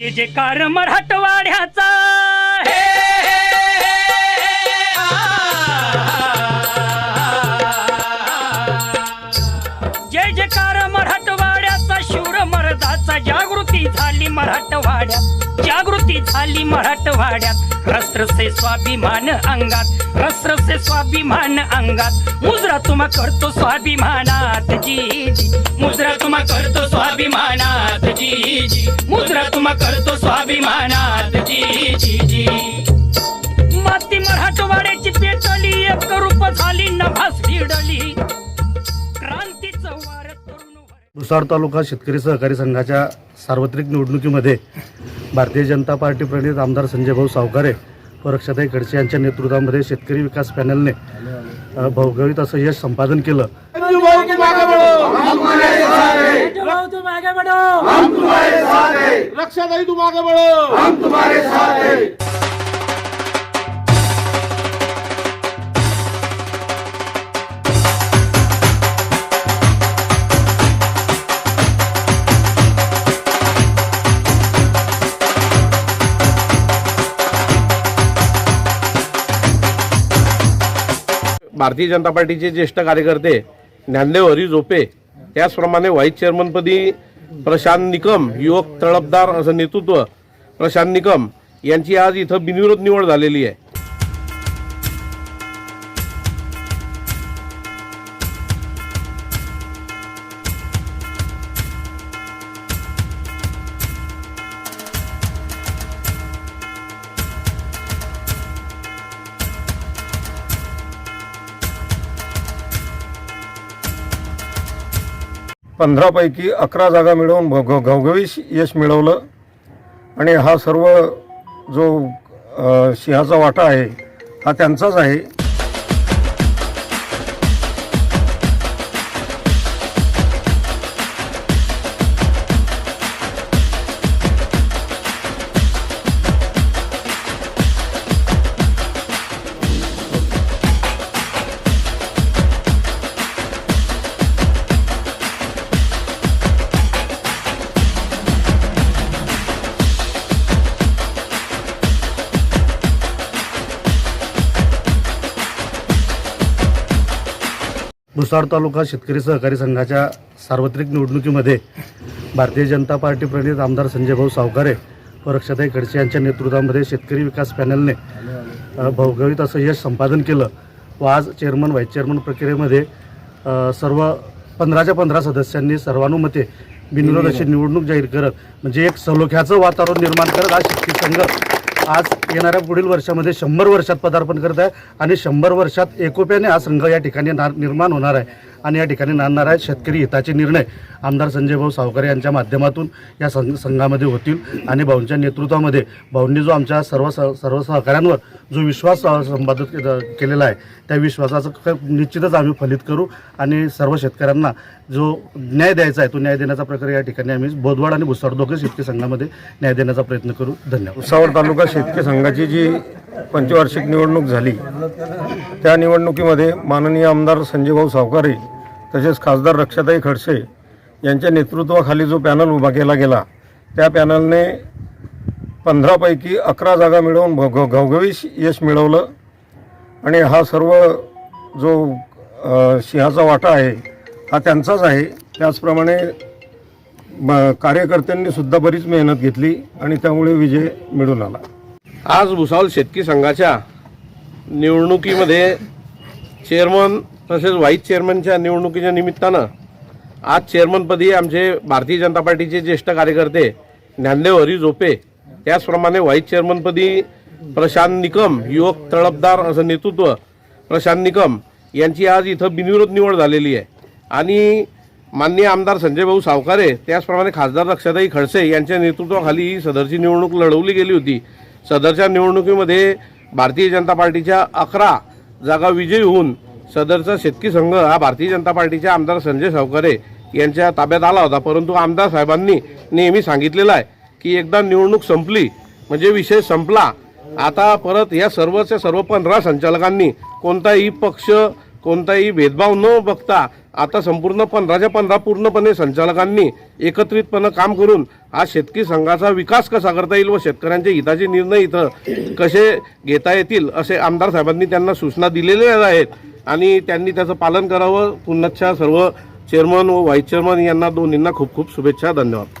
जे जे कार मराठवाड्याचा हे, जय जयकार मराठवाड्याचा शूर मर्दाचा जागृती झाली मराठवाड्यात. आली झाली मराठवाड्यात. रसरसे स्वाभिमान अंगात. रसरसे स्वाभिमान अंगात. मुजरा तुम्हा करतो स्वाभिमानात जी जी. मुजरा तुम्हा करतो स्वाभिमानात जी जी. मुजरा तुम्हा करतो स्वाभिमानात जी जी जी. माती मराठवाड्याची पेटली एक रूप झाली नभास भिडली क्रांतीचं वार तरुण तालुका शेतकरी सहकारी संघाच्या सार्वत्रिक निवडणुकीमध्ये भारतीय जनता पार्टी प्रणित आमदार संजय भाऊ सावकारे व रक्षाताई खडसे यांच्या नेतृत्वामध्ये शेतकरी विकास पॅनलने भौगोलिक असं यश संपादन केलं. भाई के आगे बढ़ो. भारतीय जनता पार्टीचे ज्येष्ठ कार्यकर्ते ज्ञानदेव हरी झोपे त्याचप्रमाणे व्हाईस चेअरमनपदी प्रशांत निकम युवक तळपदार असं नेतृत्व प्रशांत निकम यांची आज इथं बिनविरोध निवड झालेली आहे. पंधरापैकी अकरा जागा मिळवून घ- घ- यश मिळवलं. आणि हा सर्व जो सिंहाचा वाटा आहे हा त्यांचाच आहे. भुसार तालुका शेतकरी सहकारी संघाच्या सार्वत्रिक निवडणुकीमध्ये भारतीय जनता पार्टी प्रणित आमदार संजय भाऊ सावकारे व रक्षाताई खडसे यांच्या नेतृत्वामध्ये शेतकरी विकास पॅनलने अ, भौगोलिक असं यश संपादन केलं व आज चेअरमन व्हाईस चेअरमन प्रक्रियेमध्ये सर्व पंधराच्या पंधरा सदस्यांनी सर्वानुमते बिनविरोध अशी निवडणूक जाहीर करत म्हणजे एक सलोख्याचं वातावरण निर्माण करत आज शेतकरी संघ आज येणाऱ्या पुढील वर्षामध्ये शंभर वर्षात पदार्पण करत आहे आणि शंभर वर्षात एकोप्याने हा संघ या ठिकाणी निर्माण होणार आहे. आणि या ठिकाणी नांदणार आहे शेतकरी हिताचे निर्णय. आमदार संजय भाऊ सावकारे यांच्या माध्यमातून या संघ संघामध्ये होतील आणि भाऊंच्या नेतृत्वामध्ये. भाऊंनी जो आमच्या सर्व स सर्व सहकाऱ्यांवर जो विश्वास संपादित केलेला आहे त्या विश्वासाचं निश्चितच आम्ही फलित करू आणि सर्व शेतकऱ्यांना जो न्याय द्यायचा आहे तो न्याय देण्याचा प्रकार या ठिकाणी आम्ही बोधवाड आणि भुसाड दोघे शेतकरी संघामध्ये न्याय देण्याचा प्रयत्न करू. धन्यवाद. भुसावळ तालुका शेतकरी संघाची जी पंचवार्षिक निवडणूक झाली त्या निवडणुकीमध्ये माननीय आमदार संजयभाऊ सावकारे तसेच खासदार रक्षाताई खडसे यांच्या नेतृत्वाखाली जो पॅनल उभा केला गेला त्या पॅनलने पंधरापैकी अकरा जागा मिळवून घ- घ- यश मिळवलं. आणि हा सर्व जो सिंहाचा वाटा आहे हा त्यांचाच आहे. त्याचप्रमाणे म कार्यकर्त्यांनी सुद्धा बरीच मेहनत घेतली आणि त्यामुळे विजय मिळून आला. आज भुसावळ शेतकी संघाच्या निवडणुकीमध्ये चेअरमन तसेच व्हाईस चेअरमनच्या निवडणुकीच्या निमित्तानं आज चेअरमनपदी आमचे भारतीय जनता पार्टीचे ज्येष्ठ कार्यकर्ते ज्ञानदेव हरी झोपे त्याचप्रमाणे व्हाईस चेअरमनपदी प्रशांत निकम युवक तळपदार असं नेतृत्व प्रशांत निकम यांची आज इथं बिनविरोध निवड झालेली आहे. आणि माननीय आमदार संजय भाऊ सावकारे त्याचप्रमाणे खासदार रक्षाताई खडसे यांच्या नेतृत्वाखाली ही सदरची निवडणूक लढवली गेली होती. सदरच्या निवडणुकीमध्ये भारतीय जनता पार्टीच्या अकरा जागा विजयी होऊन सदरचा शेतकी संघ हा भारतीय जनता पार्टीचे आमदार संजय सावकारे यांच्या ताब्यात आला होता. परंतु आमदार साहेबांनी नेहमी सांगितलेलं आहे की एकदा निवडणूक संपली म्हणजे विषय संपला. आता परत या सर्वच्या सर्व पंधरा संचालकांनी कोणताही पक्ष कोणताही भेदभाव न बघता आता संपूर्ण पंधराच्या पंधरा पूर्णपणे संचालकांनी एकत्रितपणे काम करून हा शेतकरी संघाचा विकास कसा करता येईल व शेतकऱ्यांच्या हिताचे निर्णय इथं कसे घेता येतील असे आमदार साहेबांनी त्यांना सूचना दिलेल्या आहेत. आणि त्यांनी त्याचं पालन करावं. पुन्हा सर्व चेअरमन व व्हाईस चेअरमन यांना दोन्हींना खूप खूप शुभेच्छा. धन्यवाद.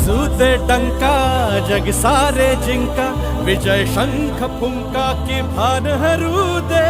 वाजू डंका जग सारे जिंका विजय शंख फुंका की भान हरू दे